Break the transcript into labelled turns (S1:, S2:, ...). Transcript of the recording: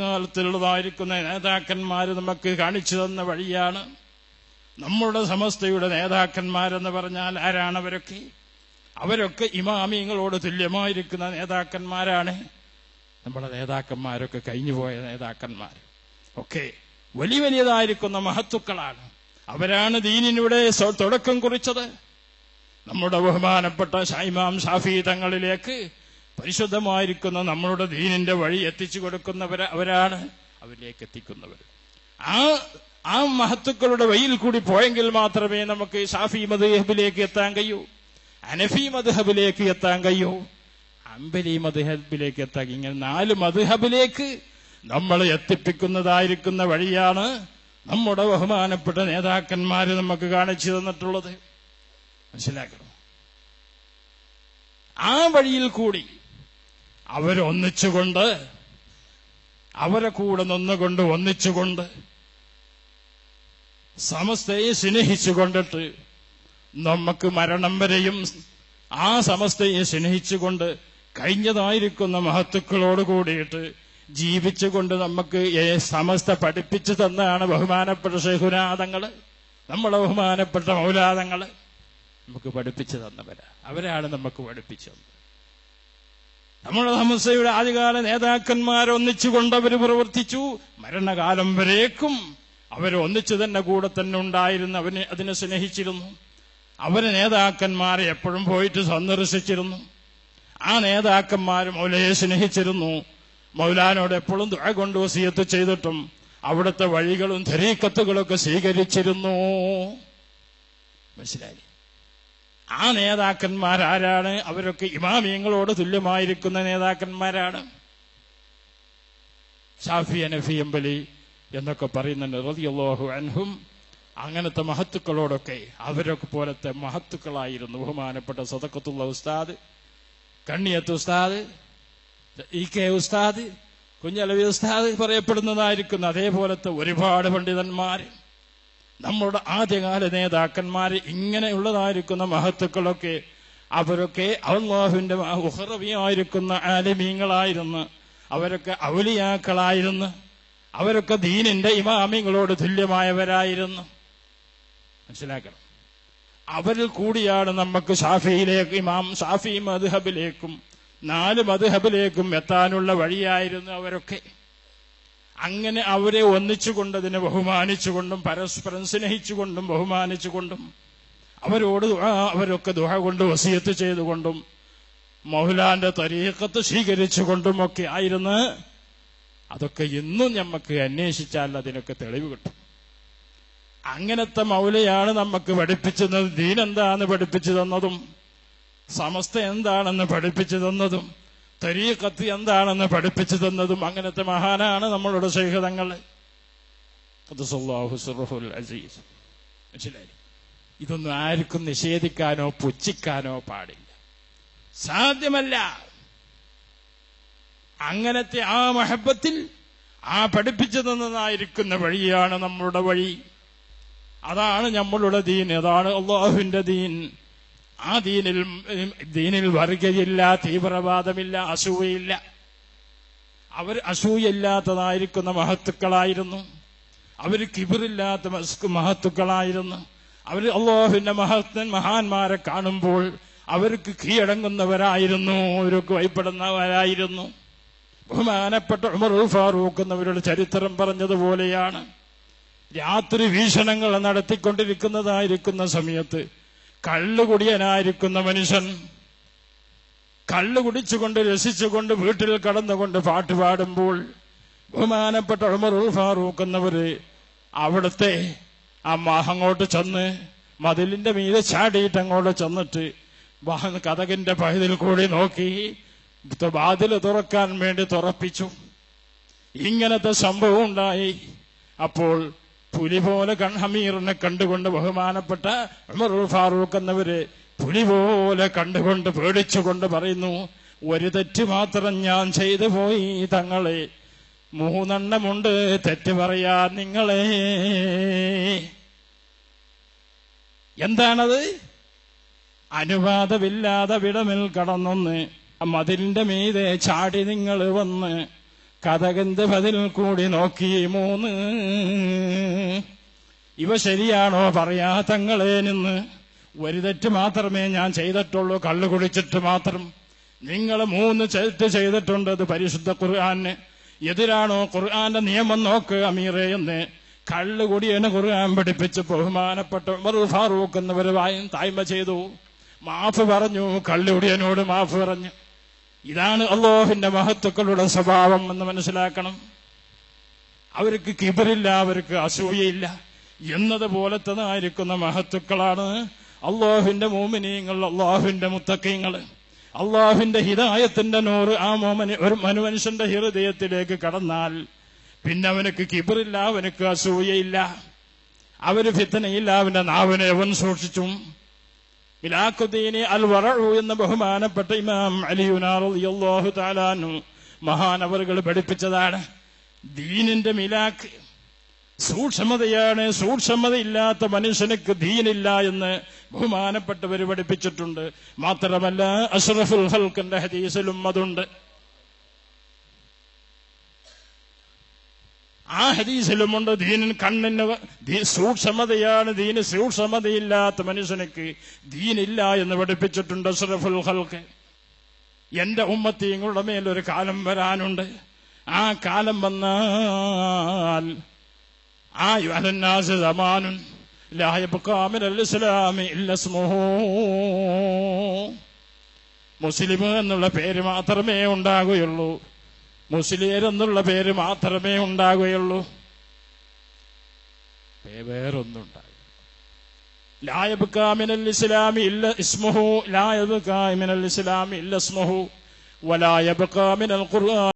S1: കാലത്തിലുള്ളതായിരിക്കുന്ന നേതാക്കന്മാർ നമുക്ക് കാണിച്ചു തന്ന വഴിയാണ്. നമ്മുടെ സമസ്തയുടെ നേതാക്കന്മാരെന്ന് പറഞ്ഞാൽ ആരാണ് അവരൊക്കെ? അവരൊക്കെ ഇമാമിയങ്ങളോട് തുല്യമായിരിക്കുന്ന നേതാക്കന്മാരാണ്. നമ്മുടെ നേതാക്കന്മാരൊക്കെ കഴിഞ്ഞുപോയ നേതാക്കന്മാർ. ഒക്കെ വലിയ വലിയതായിരിക്കുന്ന മഹത്തുക്കളാണ്. അവരാണ് ദീനിനിവിടെ തുടക്കം കുറിച്ചത്. നമ്മുടെ ബഹുമാനപ്പെട്ട ഷൈമാം ഷാഫി തങ്ങളിലേക്ക് പരിശുദ്ധമായിരിക്കുന്ന നമ്മളുടെ ദീനിന്റെ വഴി എത്തിച്ചു കൊടുക്കുന്നവർ അവരാണ്. അവരിലേക്ക് എത്തിക്കുന്നവർ ആ ആ മഹത്തുക്കളുടെ വഴിയിൽ കൂടി പോയെങ്കിൽ മാത്രമേ നമുക്ക് ഷാഫി മദ്ഹബിലേക്ക് എത്താൻ കഴിയൂ. അനഫി മദ്ഹബിലേക്ക് എത്താൻ കഴിയൂ. അമ്പലി മദ്ഹബിലേക്ക് എത്താൻ ഇങ്ങനെ നാല് മദ്ഹബിലേക്ക് നമ്മൾ എത്തിപ്പിക്കുന്നതായിരിക്കുന്ന വഴിയാണ് നമ്മുടെ ബഹുമാനപ്പെട്ട നേതാക്കന്മാര് നമുക്ക് കാണിച്ചു തന്നിട്ടുള്ളത്. മനസ്സിലാക്കണം? ആ വഴിയിൽ കൂടി അവരൊന്നിച്ചുകൊണ്ട് അവരെ കൂടെ നിന്നുകൊണ്ട് ഒന്നിച്ചുകൊണ്ട് സമസ്തയെ സ്നേഹിച്ചുകൊണ്ടിട്ട് നമുക്ക് മരണം വരെയും ആ സമസ്തയെ സ്നേഹിച്ചുകൊണ്ട് കഴിഞ്ഞതായിരിക്കുന്ന മഹത്തുക്കളോട് കൂടിയിട്ട് ജീവിച്ചുകൊണ്ട് നമുക്ക് സമസ്ത പഠിപ്പിച്ചു തന്നാണ് ബഹുമാനപ്പെട്ട ശേഖുനാഥങ്ങൾ നമ്മളെ ബഹുമാനപ്പെട്ട മൗലാദങ്ങൾ. നമുക്ക് പഠിപ്പിച്ചു തന്നവരാ. അവരാണ് നമുക്ക് പഠിപ്പിച്ചത്. നമ്മുടെ ഹംസയുടെ ആദ്യകാല നേതാക്കന്മാരൊന്നിച്ചുകൊണ്ട് അവർ പ്രവർത്തിച്ചു. മരണകാലം വരേക്കും അവരൊന്നിച്ചു തന്നെ കൂടെ തന്നെ ഉണ്ടായിരുന്നു അവനെ അതിനെ സ്നേഹിച്ചിരുന്നു. അവരെ നേതാക്കന്മാരെ എപ്പോഴും പോയിട്ട് സന്ദർശിച്ചിരുന്നു. ആ നേതാക്കന്മാർ മൗലയെ സ്നേഹിച്ചിരുന്നു. മൗലാനോട് എപ്പോഴും ദുഴ കൊണ്ട് വസിയത്ത് ചെയ്തിട്ടും അവിടുത്തെ വഴികളും ധരീക്കത്തുകളൊക്കെ സ്വീകരിച്ചിരുന്നു. മനസ്സിലായി? ആ നേതാക്കന്മാരാരാണ്? അവരൊക്കെ ഇമാമിയങ്ങളോട് തുല്യമായിരിക്കുന്ന നേതാക്കന്മാരാണ്. ഷാഫി അനഫി അമ്പലി എന്നൊക്കെ പറയുന്നുണ്ട്. റളിയല്ലാഹു അൻഹും അങ്ങനത്തെ മഹത്തുക്കളോടൊക്കെ അവരൊക്കെ പോലത്തെ മഹത്തുക്കളായിരുന്നു. ബഹുമാനപ്പെട്ട സദക്കത്തുള്ള ഉസ്താദ് കണ്ണിയത്ത് ഉസ്താദ് ഇ കെ ഉസ്താദ് കുഞ്ഞലവി ഉസ്താദ് പറയപ്പെടുന്നതായിരിക്കുന്ന. അതേപോലത്തെ ഒരുപാട് പണ്ഡിതന്മാർ നമ്മുടെ ആദ്യകാല നേതാക്കന്മാർ ഇങ്ങനെയുള്ളതായിരിക്കുന്ന മഹത്തുക്കളൊക്കെ അവരൊക്കെ അള്ളാഹുവിന്റെ ഉഹറവിയായിരിക്കുന്ന ആലിമീങ്ങളായിരുന്നു. അവരൊക്കെ ഔലിയാക്കളായിരുന്നു. അവരൊക്കെ ദീനിന്റെ ഇമാമിങ്ങളോട് തുല്യമായവരായിരുന്നു. മനസ്സിലാക്കണം. അവരിൽ കൂടിയാണ് നമുക്ക് ഷാഫിയിലേക്ക് ഇമാം ഷാഫി മധുഹബിലേക്കും നാല് മധുഹബിലേക്കും എത്താനുള്ള വഴിയായിരുന്നു അവരൊക്കെ. അങ്ങനെ അവരെ ഒന്നിച്ചുകൊണ്ട് അതിനെ ബഹുമാനിച്ചുകൊണ്ടും പരസ്പരം സ്നേഹിച്ചുകൊണ്ടും ബഹുമാനിച്ചുകൊണ്ടും അവരോട് അവരൊക്കെ ദുഹ കൊണ്ട് വസിയത്ത് ചെയ്തുകൊണ്ടും മൗലാന്റെ തരീക്കത്ത് സ്വീകരിച്ചുകൊണ്ടുമൊക്കെ ആയിരുന്നു. അതൊക്കെ ഇന്നും നമുക്ക് അന്വേഷിച്ചാൽ അതിനൊക്കെ തെളിവ് കിട്ടും. അങ്ങനത്തെ മൗലയാണ് നമുക്ക് പഠിപ്പിച്ചത്. ദീൻ എന്താണെന്ന് പഠിപ്പിച്ചു തന്നതും സമസ്ത എന്താണെന്ന് പഠിപ്പിച്ചു തന്നതും തരീക്കത്ത് എന്താണെന്ന് പഠിപ്പിച്ചു തന്നതും അങ്ങനത്തെ മഹാനാണ് നമ്മളുടെ ശൈഹതങ്ങൾ മനസ്സിലായി? ഇതൊന്നും ആർക്കും നിഷേധിക്കാനോ പുച്ഛിക്കാനോ പാടില്ല. സാധ്യമല്ല. അങ്ങനത്തെ ആ മഹബത്തിൽ ആ പഠിപ്പിച്ചു തന്നതായിരിക്കുന്ന വഴിയാണ് നമ്മളുടെ വഴി. അതാണ് നമ്മളുടെ ദീൻ. അതാണ് അള്ളാഹുവിന്റെ ദീൻ. ആ ദീനിൽ ദീനിൽ വർഗയില്ല തീവ്രവാദമില്ല അസൂയയില്ല. അവർ അസൂയയില്ലാത്തതായിരിക്കുന്ന മഹത്തുക്കളായിരുന്നു. അവർ കിബിറില്ലാത്ത മഹത്തുക്കളായിരുന്നു. അവർ അള്ളാഹുവിന്റെ മഹത്വൻ മഹാന്മാരെ കാണുമ്പോൾ അവർക്ക് കീഴടങ്ങുന്നവരായിരുന്നു അവർക്ക് ഭയപ്പെടുന്നവരായിരുന്നു. ബഹുമാനപ്പെട്ട ഉമർ ഫാറൂഖ് എന്നവരുടെ ചരിത്രം പറഞ്ഞതുപോലെയാണ്. രാത്രി വീക്ഷണങ്ങൾ നടത്തിക്കൊണ്ടിരിക്കുന്നതായിരിക്കുന്ന സമയത്ത് കള്ളുകുടിയനായിരിക്കുന്ന മനുഷ്യൻ കള്ളു കുടിച്ചുകൊണ്ട് രസിച്ചുകൊണ്ട് വീട്ടിൽ കടന്നുകൊണ്ട് പാട്ട് പാടുമ്പോൾ ബഹുമാനപ്പെട്ട ഉമറുൽ ഫാറൂഖ് അവിടുത്തെ ആ മ- അങ്ങോട്ട് ചെന്ന് മതിലിന്റെ മീതെ ചാടിയിട്ട് അങ്ങോട്ട് ചെന്നിട്ട് കഥകിന്റെ പഴുതിൽ കൂടി നോക്കി വാതിൽ തുറക്കാൻ വേണ്ടി തുറപ്പിച്ചു. ഇങ്ങനത്തെ സംഭവം ഉണ്ടായി. അപ്പോൾ പുലി പോലെ കൺഹമീറിനെ കണ്ടുകൊണ്ട് ബഹുമാനപ്പെട്ട ഉമർ ഫാറൂഖ് എന്നവര് പുലി പോലെ കണ്ടുകൊണ്ട് പേടിച്ചുകൊണ്ട് പറയുന്നു ഒരു തെറ്റ് മാത്രം ഞാൻ ചെയ്തു പോയി തങ്ങളെ. മൂന്നെണ്ണമുണ്ട് തെറ്റ് പറയാ നിങ്ങളെ. എന്താണത്? അനുവാദമില്ലാതെ വിടമിൽ കടന്നൊന്ന് മതിലിന്റെ മീതെ ചാടി നിങ്ങൾ വന്ന് കഥകന്ത് പതിൽ കൂടി നോക്കി മൂന്ന്. ഇവ ശരിയാണോ പറയാ തങ്ങളെ നിന്ന്. ഒരു തെറ്റ് മാത്രമേ ഞാൻ ചെയ്തിട്ടുള്ളൂ. കള്ളു കുടിച്ചിട്ട് മാത്രം. നിങ്ങൾ മൂന്ന് തെറ്റ് ചെയ്തിട്ടുണ്ട്. അത് പരിശുദ്ധ ഖുർആാന്. എതിരാണോ ഖുർആന്റെ നിയമം നോക്ക് അമീറെ എന്ന്. കള്ളു കുടിയന് ഖുർആൻ പഠിപ്പിച്ച് ബഹുമാനപ്പെട്ട ഉമർ ഫാറൂഖ് എന്നിവർ വായും തായ്മ ചെയ്തു. മാഫ് പറഞ്ഞു. കള്ളുകുടിയനോട് മാഫ് പറഞ്ഞു. ഇതാണ് അള്ളാഹുവിന്റെ മഹത്വക്കളുടെ സ്വഭാവം എന്ന് മനസ്സിലാക്കണം. അവർക്ക് കിബറില്ല അവർക്ക് അസൂയയില്ല. എന്നതുപോലത്തതായിരിക്കുന്ന മഹത്വക്കളാണ് അള്ളാഹുവിന്റെ മോമിനിയങ്ങൾ അള്ളാഹുവിന്റെ മുത്തക്കീങ്ങൾ. അള്ളാഹുവിന്റെ ഹിതായത്തിന്റെ നൂറ് ആ മോമന് ഒരു മനുമനുഷ്യന്റെ ഹൃദയത്തിലേക്ക് കടന്നാൽ പിന്നെ അവനക്ക് കിബറില്ല അവനക്ക് അസൂയയില്ല. അവർ ഫിത്തനയില്ല അവന്റെ നാവിനെ അവൻ സൂക്ഷിച്ചു. മിലാഖുദ്ദീനി അൽ വറഉ എന്ന ബഹുമാനപ്പെട്ട ഇമാം അലിയുനാഹു താലാനു മഹാനവറുകൾ പഠിപ്പിച്ചതാണ്. ദീനിന്റെ മിലാഖ് സൂക്ഷ്മതയാണ്. സൂക്ഷ്മതയില്ലാത്ത മനുഷ്യനക്ക് ദീനില്ല എന്ന് ബഹുമാനപ്പെട്ടവർ പഠിപ്പിച്ചിട്ടുണ്ട്. മാത്രമല്ല അഷ്റഫുൽ ഹൽക്കിന്റെ ഹദീസിലും അതുണ്ട്. ആ ഹദീസിലുമുണ്ട് ദീനൻ കണ്ണിന് സൂക്ഷമതയാണ് ദീന് സൂക്ഷ്മതയില്ലാത്ത മനുഷ്യനക്ക് ദീനില്ല എന്ന് പഠിപ്പിച്ചിട്ടുണ്ട് അഷ്റഫുൽ ഹൽക്ക് എന്റെ ഉമ്മത്തീങ്ങളുടെ മേലൊരു കാലം വരാനുണ്ട്. ആ കാലം വന്നാൽ ആ യുവനാസ് സമാനുൻ മുസ്ലിം എന്നുള്ള പേര് മാത്രമേ ഉണ്ടാകുകയുള്ളൂ. മുസ്ലിയർ എന്നുള്ള പേര് മാത്രമേ ഉണ്ടാകുകയുള്ളൂ. വേറൊന്നും ഉണ്ടാകില്ല ലായബുക്കാമിനൽ ഇസ്ലാമി ഇല്ല ഇസ്മുഹു ലായബുക്കാമിനൽ ഇസ്ലാമി ഇല്ല ഇസ്മുഹു വലായബുക്കാമിനൽ ഖുർആൻ